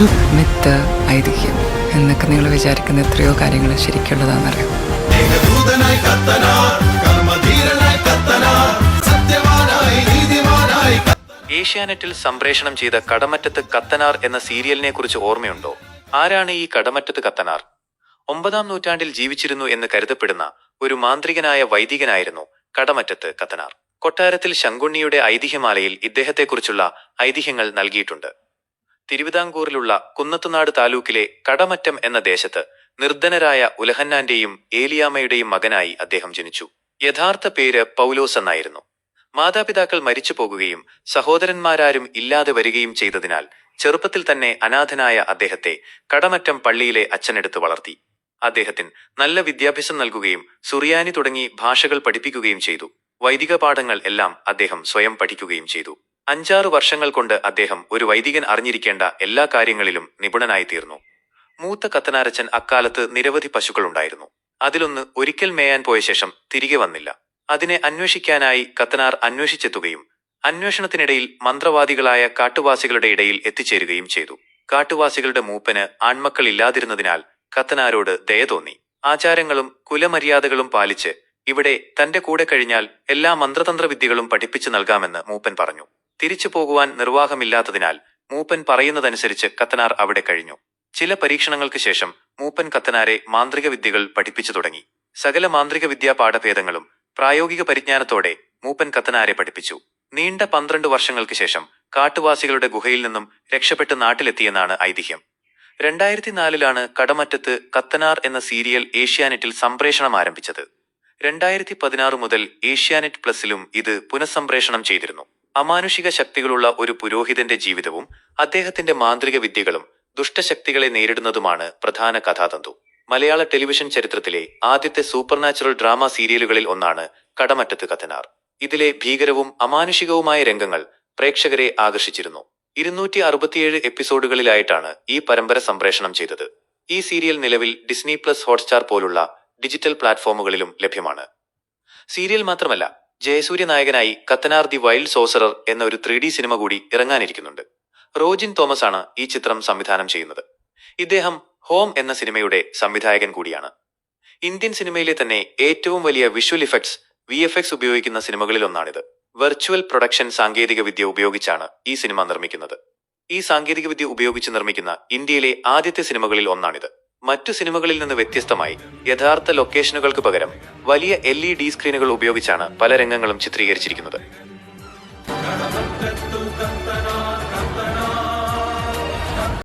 Myth ഐതിഹ്യം എന്നൊക്കെ നിങ്ങൾ വിചാരിക്കുന്ന എത്രയോ കാര്യങ്ങൾ ശരിക്കുള്ളതാണെന്നറിയാം. ഏകദൂതനായി കത്തനാർ കർമ്മധീരനായി കത്തനാർ സത്യവാനായി നീതിമാനായി ഏഷ്യാനെറ്റിൽ സംപ്രേഷണം ചെയ്ത കടമറ്റത്ത് കത്തനാർ എന്ന സീരിയലിനെ കുറിച്ച് ഓർമ്മയുണ്ടോ? ആരാണ് ഈ കടമറ്റത്ത് കത്തനാർ? ഒമ്പതാം നൂറ്റാണ്ടിൽ ജീവിച്ചിരുന്നു എന്ന് കരുതപ്പെടുന്ന ഒരു മാന്ത്രികനായ വൈദികനായിരുന്നു കടമറ്റത്ത് കത്തനാർ. കൊട്ടാരത്തിൽ ശങ്കുണ്ണിയുടെ ഐതിഹ്യമാലയിൽ ഇദ്ദേഹത്തെക്കുറിച്ചുള്ള ഐതിഹ്യങ്ങൾ നൽകിയിട്ടുണ്ട്. തിരുവിതാംകൂറിലുള്ള കുന്നത്തുനാട് താലൂക്കിലെ കടമറ്റം എന്ന ദേശത്ത് നിർധനരായ ഉലഹന്നാന്റെയും ഏലിയാമ്മയുടെയും മകനായി അദ്ദേഹം ജനിച്ചു. യഥാർത്ഥ പേര് പൗലോസ് എന്നായിരുന്നു. മാതാപിതാക്കൾ മരിച്ചു പോകുകയും സഹോദരന്മാരാരും ഇല്ലാതെ വരികയും ചെയ്തതിനാൽ ചെറുപ്പത്തിൽ തന്നെ അനാഥനായ അദ്ദേഹത്തെ കടമറ്റം പള്ളിയിലെ അച്ഛനെടുത്ത് വളർത്തി. അദ്ദേഹത്തിന് നല്ല വിദ്യാഭ്യാസം നൽകുകയും സുറിയാനി തുടങ്ങി ഭാഷകൾ പഠിപ്പിക്കുകയും ചെയ്തു. വൈദിക പാഠങ്ങൾ എല്ലാം അദ്ദേഹം സ്വയം പഠിക്കുകയും ചെയ്തു. അഞ്ചാറ് വർഷങ്ങൾ കൊണ്ട് അദ്ദേഹം ഒരു വൈദികൻ അറിഞ്ഞിരിക്കേണ്ട എല്ലാ കാര്യങ്ങളിലും നിപുണനായി തീർന്നു മൂത്ത കത്തനാരച്ചൻ അക്കാലത്ത് നിരവധി പശുക്കളുണ്ടായിരുന്നു. അതിലൊന്ന് ഒരിക്കൽ മേയാൻ പോയ ശേഷം തിരികെ വന്നില്ല. അതിനെ അന്വേഷിക്കാനായി കത്തനാർ അന്വേഷിച്ചെത്തുകയും അന്വേഷണത്തിനിടയിൽ മന്ത്രവാദികളായ കാട്ടുവാസികളുടെ ഇടയിൽ എത്തിച്ചേരുകയും ചെയ്തു. കാട്ടുവാസികളുടെ മൂപ്പന് ആൺമക്കൾ ഇല്ലാതിരുന്നതിനാൽ കത്തനാരോട് ദയ തോന്നി. ആചാരങ്ങളും കുലമര്യാദകളും പാലിച്ച് ഇവിടെ തന്റെ കൂടെ കഴിഞ്ഞാൽ എല്ലാ മന്ത്രതന്ത്രവിദ്യകളും പഠിപ്പിച്ചു നൽകാമെന്ന് മൂപ്പൻ പറഞ്ഞു. തിരിച്ചു പോകുവാൻ നിർവാഹമില്ലാത്തതിനാൽ മൂപ്പൻ പറയുന്നതനുസരിച്ച് കത്തനാർ അവിടെ കഴിഞ്ഞു. ചില പരീക്ഷണങ്ങൾക്ക് ശേഷം മൂപ്പൻ കത്തനാരെ മാന്ത്രിക വിദ്യകൾ പഠിപ്പിച്ചു തുടങ്ങി. സകല മാന്ത്രിക വിദ്യാ പാഠഭേദങ്ങളും പ്രായോഗിക പരിജ്ഞാനത്തോടെ മൂപ്പൻ കത്തനാരെ പഠിപ്പിച്ചു. നീണ്ട പന്ത്രണ്ട് വർഷങ്ങൾക്ക് ശേഷം കാട്ടുവാസികളുടെ ഗുഹയിൽ നിന്നും രക്ഷപ്പെട്ട് നാട്ടിലെത്തിയെന്നാണ് ഐതിഹ്യം. രണ്ടായിരത്തി നാലിലാണ് കടമറ്റത്ത് കത്തനാർ എന്ന സീരിയൽ ഏഷ്യാനെറ്റിൽ സംപ്രേഷണം ആരംഭിച്ചത്. രണ്ടായിരത്തി പതിനാറ് മുതൽ ഏഷ്യാനെറ്റ് പ്ലസിലും ഇത് പുനഃസംപ്രേഷണം ചെയ്തിരുന്നു. അമാനുഷിക ശക്തികളുള്ള ഒരു പുരോഹിതന്റെ ജീവിതവും അദ്ദേഹത്തിന്റെ മാന്ത്രിക വിദ്യകളും ദുഷ്ടശക്തികളെ നേരിടുന്നതുമാണ് പ്രധാന കഥാതന്തു. മലയാള ടെലിവിഷൻ ചരിത്രത്തിലെ ആദ്യത്തെ സൂപ്പർനാച്ചുറൽ ഡ്രാമ സീരിയലുകളിൽ ഒന്നാണ് കടമറ്റത്ത് കഥനാർ. ഇതിലെ ഭീകരവും അമാനുഷികവുമായ രംഗങ്ങൾ പ്രേക്ഷകരെ ആകർഷിച്ചിരുന്നു. ഇരുന്നൂറ്റി അറുപത്തിയേഴ് എപ്പിസോഡുകളിലായിട്ടാണ് ഈ പരമ്പര സംപ്രേഷണം ചെയ്തത്. ഈ സീരിയൽ നിലവിൽ ഡിസ്നി പ്ലസ് ഹോട്ട്സ്റ്റാർ പോലുള്ള ഡിജിറ്റൽ പ്ലാറ്റ്ഫോമുകളിലും ലഭ്യമാണ്. സീരിയൽ മാത്രമല്ല ജയസൂര്യ നായകനായി കത്തനാർ ദി വൈൽഡ് സോസറർ എന്ന ഒരു ത്രീ ഡി സിനിമ കൂടി ഇറങ്ങാനിരിക്കുന്നുണ്ട്. റോജിൻ തോമസ് ആണ് ഈ ചിത്രം സംവിധാനം ചെയ്യുന്നത്. ഇദ്ദേഹം ഹോം എന്ന സിനിമയുടെ സംവിധായകൻ കൂടിയാണ്. ഇന്ത്യൻ സിനിമയിലെ തന്നെ ഏറ്റവും വലിയ visual effects V F X ഉപയോഗിക്കുന്ന സിനിമകളിൽ ഒന്നാണിത് വെർച്വൽ പ്രൊഡക്ഷൻ സാങ്കേതിക വിദ്യ ഉപയോഗിച്ചാണ് ഈ സിനിമ നിർമ്മിക്കുന്നത്. ഈ സാങ്കേതിക വിദ്യ ഉപയോഗിച്ച് നിർമ്മിക്കുന്ന ഇന്ത്യയിലെ ആദ്യത്തെ സിനിമകളിൽ ഒന്നാണിത്. മറ്റു സിനിമകളിൽ നിന്ന് വ്യത്യസ്തമായി യഥാർത്ഥ ലൊക്കേഷനുകൾക്ക് പകരം വലിയ എൽ ഇ ഡി സ്ക്രീനുകൾ ഉപയോഗിച്ചാണ് പല രംഗങ്ങളും ചിത്രീകരിച്ചിരിക്കുന്നത്.